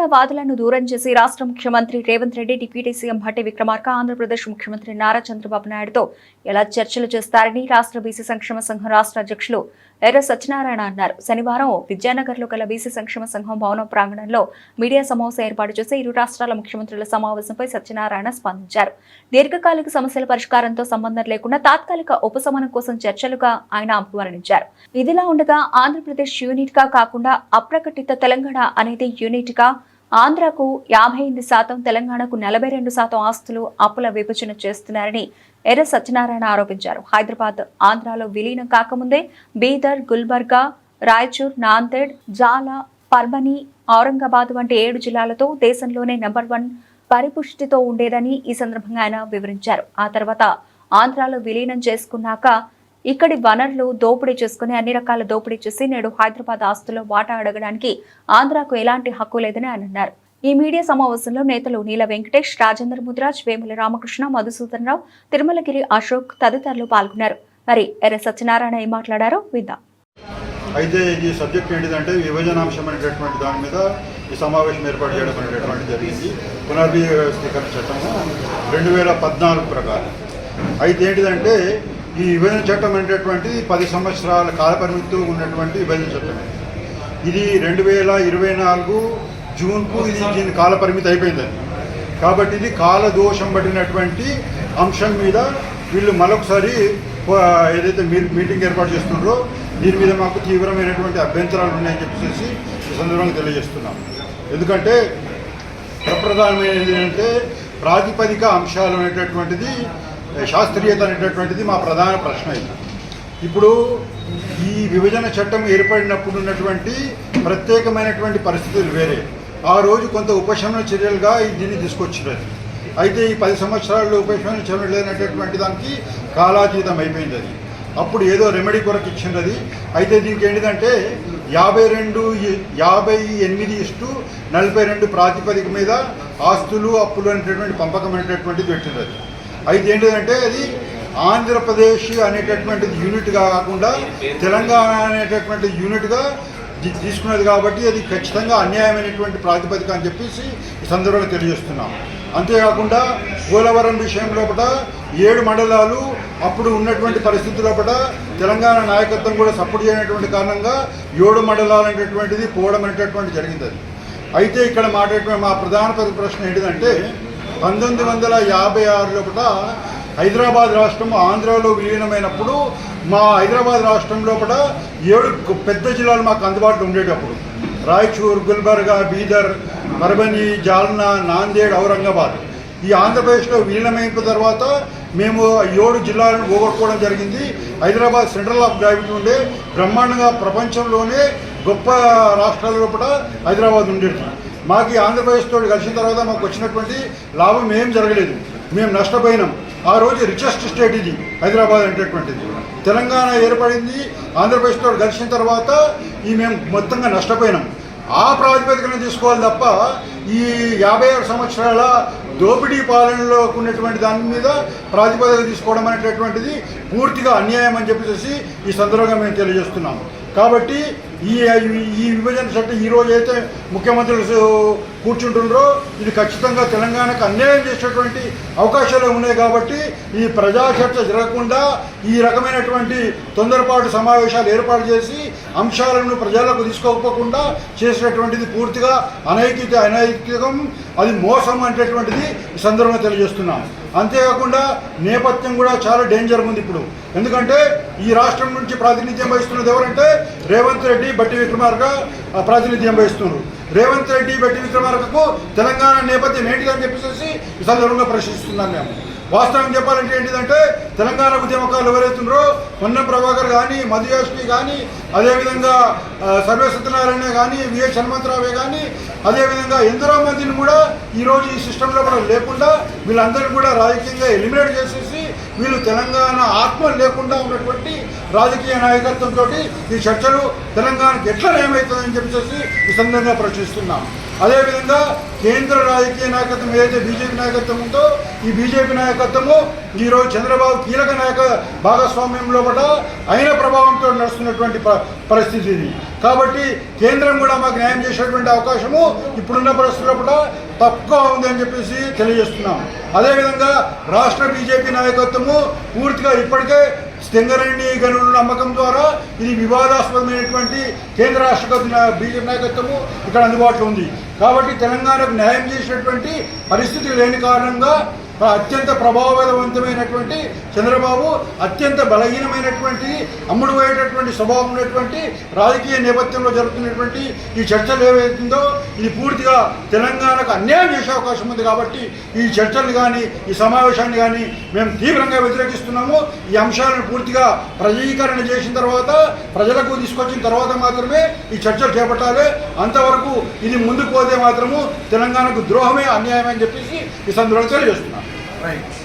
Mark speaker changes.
Speaker 1: తెలంగాణ వాదులను దూరం చేసి రాష్ట్ర ముఖ్యమంత్రి రేవంత్ రెడ్డి డిప్యూటీ సీఎం భట్టి విక్రమార్క ఆంధ్రప్రదేశ్ ముఖ్యమంత్రి నారా చంద్రబాబు నాయుడుతో ఎలా చర్చలు చేస్తారని రాష్ట్ర బీసీ సంక్షేమ సంఘం రాష్ట్ర అధ్యక్షులు ఎర్ర సత్యనారాయణ అన్నారు. శనివారం విద్యానగర్లో గల బీసీ సంక్షేమ సంఘం భవనం ప్రాంగణంలో మీడియా సమావేశం ఏర్పాటు చేసి ఇరు రాష్ట్రాల ముఖ్యమంత్రుల సమావేశంపై సత్యనారాయణ స్పందించారు. దీర్ఘకాలిక సమస్యల పరిష్కారంతో సంబంధం లేకుండా తాత్కాలిక ఉపశమనం కోసం చర్చలుగా ఆయన అభివర్ణించారు ఇదిలా ఉండగా ఆంధ్రప్రదేశ్ యూనిట్గా కాకుండా అప్రకటిత తెలంగాణ అనేది యూనిట్గా ఆంధ్రకు యాభై ఎనిమిది శాతం తెలంగాణకు నలభై రెండు శాతం ఆస్తులు అప్పుల విభజన చేస్తున్నారని ఎర్ర సత్యనారాయణ ఆరోపించారు. హైదరాబాద్ ఆంధ్రాలో విలీనం కాకముందే బీదర్ గుల్బర్గా రాయచూర్ నాందేడ్ జాల పర్బని ఔరంగాబాద్ వంటి ఏడు జిల్లాలతో దేశంలోనే నెంబర్ వన్ పరిపుష్టితో ఉండేదని ఈ సందర్భంగా ఆయన వివరించారు. ఆ తర్వాత ఆంధ్రాలో విలీనం చేసుకున్నాక ఇక్కడి వనరులు దోపిడీ చేసుకుని అన్ని రకాల దోపిడీ చేసి నేడు హైదరాబాద్ ఆస్తుల్లో వాటా అడగడానికి ఆంధ్రాకు ఎలాంటి హక్కు లేదని ఆయన అన్నారు. ఈ మీడియా సమావేశంలో నేతలు నీల వెంకటేష్ రాజేంద్ర ముద్రాజ్ వేముల రామకృష్ణ మధుసూదనరావు తిరుమలగిరి అశోక్ తదితరులు పాల్గొన్నారు. మరి ఎర్ర సత్యనారాయణ ఏం మాట్లాడారో విందాం.
Speaker 2: అయితే ఈ సబ్జెక్ట్ ఏంటిదంటే విభజనాంశం అనేటటువంటి దాని మీద ఈ సమావేశం ఏర్పాటు చేయడం అనేటటువంటి జరిగింది. పునర్వ్యవస్థీకరణ చట్టము రెండు వేల పద్నాలుగు ప్రకారం. అయితే ఏంటిదంటే ఈ విభజన చట్టం అనేటటువంటి పది సంవత్సరాల కాలపరిమితితో ఉన్నటువంటి విభజన చట్టం. ఇది రెండు వేల ఇరవై నాలుగు జూన్కు ఇది దీని కాలపరిమితి అయిపోయింది. కాబట్టి ఇది కాలదోషం పడినటువంటి అంశం మీద వీళ్ళు మరొకసారి ఏదైతే మీరు మీటింగ్ ఏర్పాటు చేస్తున్నారో దీని మీద మాకు తీవ్రమైనటువంటి అభ్యంతరాలు ఉన్నాయని చెప్పేసి ఈ సందర్భంగా తెలియజేస్తున్నాం. ఎందుకంటే ప్రప్రధానమైనది ఏంటంటే ప్రాతిపదిక అంశాలు అనేటటువంటిది శాస్త్రీయత అనేటటువంటిది మా ప్రధాన ప్రశ్న ఇది. ఇప్పుడు ఈ విభజన చట్టం ఏర్పడినప్పుడు ఉన్నటువంటి ప్రత్యేకమైనటువంటి పరిస్థితులు వేరే. ఆ రోజు కొంత ఉపశమన చర్యలుగా దీన్ని తీసుకొచ్చినది అయితే ఈ పది సంవత్సరాల్లో ఉపశమన చర్యలు లేనటువంటి దానికి కాలాతీతం అయిపోయింది అది. అప్పుడు ఏదో రెమెడీ కొరకు ఇచ్చినది అయితే దీనికి ఏంటిదంటే యాభై రెండు యాభై ఎనిమిది ఇస్టు నలభై రెండు ప్రాతిపదిక మీద ఆస్తులు అప్పులు అనేటటువంటి పంపకం అనేటటువంటిది పెట్టినది అయితే ఏంటిదంటే అది ఆంధ్రప్రదేశ్ అనేటటువంటి యూనిట్గా కాకుండా తెలంగాణ అనేటటువంటి యూనిట్గా తీసుకున్నది కాబట్టి అది ఖచ్చితంగా అన్యాయమైనటువంటి ప్రాతిపదిక అని చెప్పేసి ఈ సందర్భంగా తెలియజేస్తున్నాం. అంతేకాకుండా పోలవరం విషయం లోపల ఏడు మండలాలు అప్పుడు ఉన్నటువంటి పరిస్థితి లోపల తెలంగాణ నాయకత్వం కూడా సపోర్ట్ చేయనటువంటి కారణంగా ఏడు మండలాలు అనేటటువంటిది పోవడం అనేటటువంటి జరిగింది అది అయితే ఇక్కడ మాట్లాడే మా ప్రధాన ప్రతి ప్రశ్న ఏంటిదంటే పంతొమ్మిది వందల యాభై ఆరులో కూడా హైదరాబాద్ రాష్ట్రం ఆంధ్రాలో విలీనమైనప్పుడు మా హైదరాబాద్ రాష్ట్రంలో కూడా ఏడు పెద్ద జిల్లాలు మాకు అందుబాటులో ఉండేటప్పుడు. రాయచూర్ గుల్బర్గా బీదర్ మరబని జాల్నా నాందేడ్ ఔరంగాబాద్. ఈ ఆంధ్రప్రదేశ్లో విలీనమైన తర్వాత మేము ఏడు జిల్లాలను పోగొట్టుకోవడం జరిగింది. హైదరాబాద్ సెంట్రల్ ఆఫ్ గ్రావిటీ ఉండే బ్రహ్మాండంగా ప్రపంచంలోనే గొప్ప రాష్ట్రాల లోపల హైదరాబాద్ ఉండేది. మాకు ఈ ఆంధ్రప్రదేశ్ తోటి కలిసిన తర్వాత మాకు వచ్చినటువంటి లాభం ఏం జరగలేదు. మేము నష్టపోయినాం. ఆ రోజు రిచెస్ట్ స్టేట్ ఇది హైదరాబాద్ అనేటటువంటిది. తెలంగాణ ఏర్పడింది ఆంధ్రప్రదేశ్ తోటి కలిసిన తర్వాత ఈ మేము మొత్తంగా నష్టపోయినాం. ఆ ప్రాతిపదికన తీసుకోవాలి తప్ప ఈ యాభై ఆరు సంవత్సరాల దోపిడీ పాలనలో ఉన్నటువంటి దాని మీద ప్రాతిపదిక తీసుకోవడం అనేటటువంటిది పూర్తిగా అన్యాయం అని చెప్పేసి ఈ సందర్భంగా మేము తెలియజేస్తున్నాము కాబట్టి ఈ ఈ విభజన చట్టం ఈ రోజు అయితే ముఖ్యమంత్రులు కూర్చుంటుండ్రో ఇది ఖచ్చితంగా తెలంగాణకు అన్యాయం చేసేటువంటి అవకాశాలు ఉన్నాయి కాబట్టి ఈ ప్రజా చర్చ జరగకుండా ఈ రకమైనటువంటి తొందరపాటు సమావేశాలు ఏర్పాటు చేసి అంశాలను ప్రజలకు తీసుకోకపోకుండా చేసినటువంటిది పూర్తిగా అనైతిక అనైతికం అది మోసం అనేటటువంటిది ఈ సందర్భంగా తెలియజేస్తున్నాను అంతేకాకుండా నేపథ్యం కూడా చాలా డేంజర్ ఉంది ఇప్పుడు. ఎందుకంటే ఈ రాష్ట్రం నుంచి ప్రాతినిధ్యం వహిస్తున్నది ఎవరంటే రేవంత్ రెడ్డి బట్టి విక్రమార్క ప్రాతినిధ్యం వహిస్తున్నారు. రేవంత్ రెడ్డి బట్టి విక్రమార్కకు తెలంగాణ నేపథ్యం ఏంటిదని చెప్పేసి ఈ సందర్భంగా ప్రశ్నిస్తున్నాం మేము. వాస్తవం చెప్పాలంటే ఏంటిదంటే తెలంగాణ ఉద్యమకాలు ఎవరైతున్నారో పొన్నం ప్రభాకర్ కానీ మధుయాష్మి కానీ అదేవిధంగా ఆ, సర్వే సత్యనారాయణ కానీ విఎస్ హనుమంతరావే కానీ అదేవిధంగా ఎందరో మందిని కూడా ఈరోజు ఈ సిస్టంలో కూడా లేకుండా వీళ్ళందరినీ కూడా రాజకీయంగా ఎలిమినేట్ చేసేసి వీళ్ళు తెలంగాణ ఆత్మ లేకుండా ఉన్నటువంటి రాజకీయ నాయకత్వంతో ఈ చర్చలు తెలంగాణకి ఎట్లా నయమవుతుందని చెప్పేసి ఈ సందర్భంగా ప్రశ్నిస్తున్నాం. అదేవిధంగా కేంద్ర రాజకీయ నాయకత్వం ఏదైతే బీజేపీ నాయకత్వం ఉందో ఈ బీజేపీ నాయకత్వము ఈరోజు చంద్రబాబు కీలక నాయక భాగస్వామ్యంలో కూడా అయిన ప్రభావంతో నడుస్తున్నటువంటి ప- పరిస్థితి ఇది కాబట్టి కేంద్రం కూడా మాకు న్యాయం చేసేటువంటి అవకాశము ఇప్పుడున్న పరిస్థితుల్లో కూడా తక్కువ ఉంది అని చెప్పేసి తెలియజేస్తున్నాం. అదేవిధంగా రాష్ట్ర బీజేపీ నాయకత్వము పూర్తిగా ఇప్పటికే సింగరేణి గనుల నమ్మకం ద్వారా ఇది వివాదాస్పదమైనటువంటి కేంద్ర రాష్ట్ర బీజేపీ నాయకత్వము ఇక్కడ అందుబాటులో ఉంది. కాబట్టి తెలంగాణకు న్యాయం చేసినటువంటి పరిస్థితి లేని కారణంగా అత్యంత ప్రభావవంతమైనటువంటి చంద్రబాబు అత్యంత బలహీనమైనటువంటి అమ్ముడు పోయేటటువంటి స్వభావం ఉన్నటువంటి రాజకీయ నేపథ్యంలో జరుగుతున్నటువంటి ఈ చర్చలు ఏవైతుందో ఇది పూర్తిగా తెలంగాణకు అన్యాయం చేసే అవకాశం ఉంది కాబట్టి ఈ చర్చలు కానీ ఈ సమావేశాన్ని కానీ మేము తీవ్రంగా వ్యతిరేకిస్తున్నాము. ఈ అంశాలను పూర్తిగా ప్రజీకరణ చేసిన తర్వాత ప్రజలకు తీసుకొచ్చిన తర్వాత మాత్రమే ఈ చర్చలు చేపట్టాలి. అంతవరకు ఇది ముందుకు పోతే మాత్రము తెలంగాణకు ద్రోహమే అన్యాయం అని చెప్పేసి ఈ సందర్భంగా తెలియజేస్తున్నాను.
Speaker 3: Right.